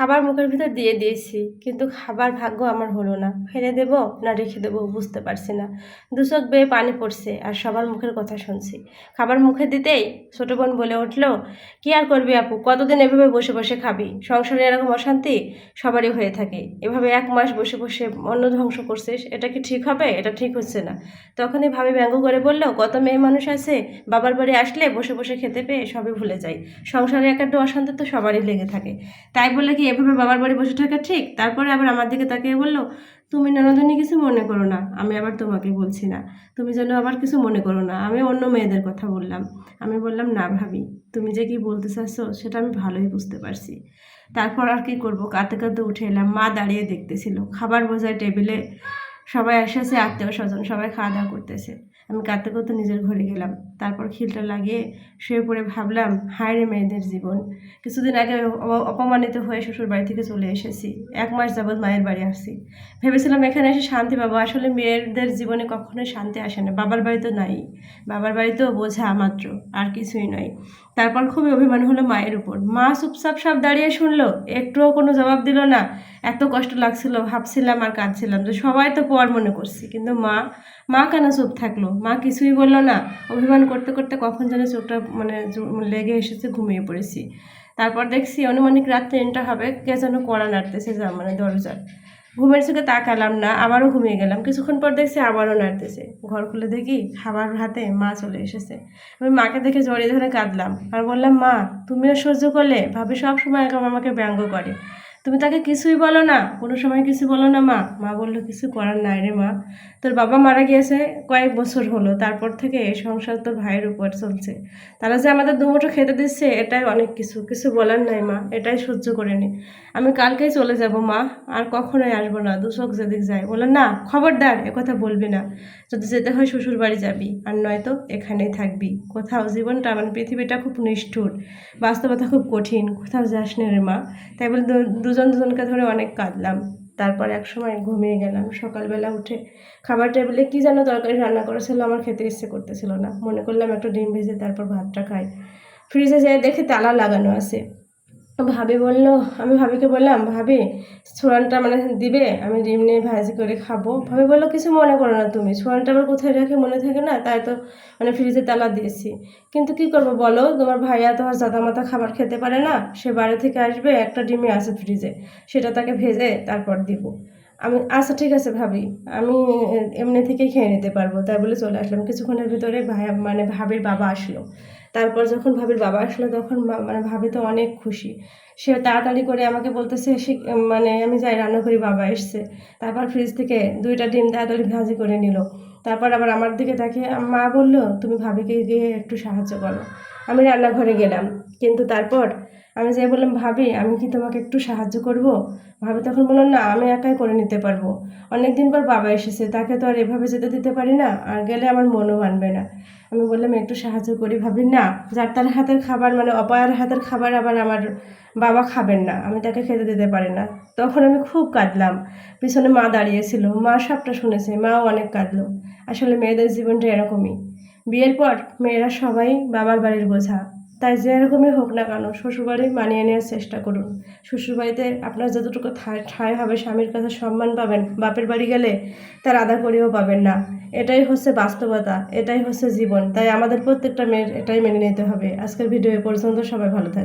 খাবার মুখের ভিতর দিয়ে দিয়েছি, কিন্তু খাবার ভাগ্য আমার হলো না। ফেলে দেবো না রেখে দেবো বুঝতে পারছি না। দুচোখ বেয়ে পানি পড়ছে আর সবার মুখের কথা শুনছি। খাবার মুখে দিতেই ছোটো বোন বলে উঠল, কি আর করবি আপু? কতদিন এভাবে বসে বসে খাবি? সংসারে এরকম অশান্তি সবারই হয়ে থাকে। এভাবে এক মাস বসে বসে অন্ন ধ্বংস করছিস, এটা কি ঠিক হবে? এটা ঠিক হচ্ছে না। তখনই ভাবি ব্যঙ্গ করে বলল, কত মেয়ে মানুষ আছে, বাবার বাড়ি আসলে বসে বসে খেতে পেয়ে সবই ভুলে যায় সংসারে একটা অশান্তি তো সবারই লেগে থাকে। তাই বলে কি এভাবে বাবার বাড়ি বসে থাকা ঠিক? তারপরে আবার আমার দিকে তাকিয়ে বলল, তুমি নানাধনী কিছু মনে করো না। আমি আবার তোমাকে বলছি না, তুমি যেন আবার কিছু মনে করো না। আমি অন্য মেয়েদের কথা বললাম। আমি বললাম, না ভাবি, তুমি যে কি বলতে চাচ্ছ সেটা আমি ভালোই বুঝতে পারছি। তারপর আর কি করব? কাঁদতে কাঁদতে উঠে এলাম, মা দাঁড়িয়ে দেখতেছিল। খাবার বোঝায় টেবিলে সবাই এসেছে আত্মীয় স্বজন সবাই খাওয়া দাওয়া করতেছে। আমি কাঁদতে কাঁদতে নিজের ঘরে গেলাম। তারপর খিলটা লাগিয়ে শুয়ে পড়ে ভাবলাম, হায় রে মেয়েদের জীবন। কিছুদিন আগে অপমানিত হয়ে শ্বশুর বাড়ি থেকে চলে এসেছি। এক মাস যাবৎ মায়ের বাড়ি আসছি। ভেবেছিলাম এখানে এসে শান্তি পাবো। আসলে মেয়েদের জীবনে কখনোই শান্তি আসে না। বাবার বাড়ি তো নাই। বাবার বাড়িতেও বোঝা মাত্র, আর কিছুই নয়। তারপর খুবই অভিমান হলো মায়ের উপর। মা চুপচাপ সব দাঁড়িয়ে শুনলো। একটুও কোনো জবাব দিল না। এত কষ্ট লাগছিল, ভাবছিলাম আর কাঁদছিলাম যে সবাই তো পর মনে করছি। কিন্তু মা মা কেন চুপ থাকল? মা কিছুই বলল না। অভিমান করতে করতে কখন যেন চোখটা মানে লেগে এসেছে, ঘুমিয়ে পড়েছি। তারপর দেখছি অনুমানিক রাত তিনটা হবে, কে যেন কড়া নাড়তেছে মানে দরজার। ঘুমের চোখে তাকালাম না, আবারও ঘুমিয়ে গেলাম। কিছুক্ষণ পর দেখছি আবারও নাড়তেছে। ঘর খুলে দেখি খাবার হাতে মা চলে এসেছে। আমি মাকে দেখে জড়িয়ে ধরে কাঁদলাম। আর বললাম, মা, তুমিও সহ্য করলে? ভাবি সব সময় আমাকে ব্যঙ্গ করে। তুমি তাকে কিছুই বলো না। কোনো সময় কিছু বলো না, মা। মা বলল, কিছু করার নাই রে মা। তোর বাবা মারা গিয়েছে কয়েক বছর হলো। তারপর থেকে এই সংসার তোর ভাইয়ের উপর চলছে। তারা যে আমাদের দুমুঠো খেতে দিচ্ছে, এটাই অনেক কিছু। কিছু বলার নাই মা। এটাই সহ্য করে নি। আমি কালকেই চলে যাব মা। আর কখনোই আসব না। দু চোখ যেদিক যায়। বলল, না, খবরদার কথা বলবি না। যদি যেতে হয় শ্বশুর বাড়ি যাবি। আর নয়তো এখানেই থাকবি। কোথাও জীবনটা মানে পৃথিবীটা খুব নিষ্ঠুর। বাস্তবতা খুব কঠিন। কোথাও যাস না রে মা। তাই বলে দুজন দুজনকে ধরে অনেক কাঁদলাম। তারপর এক সময় ঘুমিয়ে গেলাম। সকালবেলা উঠে খাবার টেবিলে কী যেন তরকারি রান্না করেছিল আমার খেতে ইচ্ছে করতেছিল না। মনে করলাম একটু ডিম ভেজে তারপর ভাতটা খাই। ফ্রিজে যেয়ে দেখে তালা লাগানো আছে। ভাবি বলল, আমি ভাবিকে বললাম, ভাবি সোয়ানটা মানে দিবে, আমি ডিম নিয়ে ভাজি করে খাব। ভাবি বলল, কিছু মনে করো না তুমি সোয়ানটা আমার কোথায় রাখে মনে থাকে না, তাই তো মানে ফ্রিজে তালা দিয়েছি। কিন্তু কি করব বলো, তোমার ভাইয়া তো আর মাথা খাবার খেতে পারে না, সে বাইরে থেকে আসবে, একটা ডিমে আছে ফ্রিজে, সেটা তাকে ভেজে তারপর দিব। আমি আচ্ছা ঠিক আছে ভাবি। আমি এমনি থেকেই খেয়ে নিতে পারব। তাই বলে চলে আসলাম। কিছুক্ষণের ভিতরে ভাই মানে ভাবির বাবা আসলো। তারপর যখন ভাবির বাবা আসলো, তখন মানে ভাবি তো অনেক খুশি। সে তাড়াতাড়ি করে আমাকে বলতেছে, সে মানে আমি যাই রান্না করি বাবা এসছে। তারপর ফ্রিজ থেকে দুইটা ডিম তাড়াতাড়ি ভাজি করে নিল। তারপর আবার আমার দিকে তাকিয়ে মা বলল, তুমি ভাবিকে গিয়ে একটু সাহায্য করো। আমি রান্নাঘরে গেলাম। কিন্তু তারপর আমি যেয়ে বললাম, ভাবি, আমি কি তোমাকে একটু সাহায্য করব? ভাবি তখন বললাম না, আমি একাই করে নিতে পারব। অনেক দিন পর বাবা এসেছে, তাকে তো আর এভাবে যেতে দিতে পারি না, আর গেলে আমার মনও মানবে না। আমি বললাম, একটু সাহায্য করি ভাবি। না, যার তার হাতের খাবার মানে অপায়ের হাতের খাবার আবার আমার বাবা খাবেন না, আমি তাকে খেতে দিতে পারি না। তখন আমি খুব কাঁদলাম। পিছনে মা দাঁড়িয়েছিল, মা সবটা শুনেছে, মাও অনেক কাঁদলো। আসলে মেয়েদের জীবনটা এরকমই। বিয়ের পর মেয়েরা সবাই বাবার বাড়ির বোঝা। তাই যে রকমই হোক না কেন, শ্বশুরবাড়ি মানিয়ে নেওয়ার চেষ্টা করুন। শ্বশুরবাড়িতে আপনার যতটুকু ঠায় হবে, স্বামীর কাছে সম্মান পাবেন, বাপের বাড়ি গেলে তার আদা করেও পাবেন না। এটাই হচ্ছে বাস্তবতা, এটাই হচ্ছে জীবন। তাই আমাদের প্রত্যেকটা মেয়ের এটাই মেনে নিতে হবে। আজকের ভিডিও এ পর্যন্ত সবাই ভালো থাকে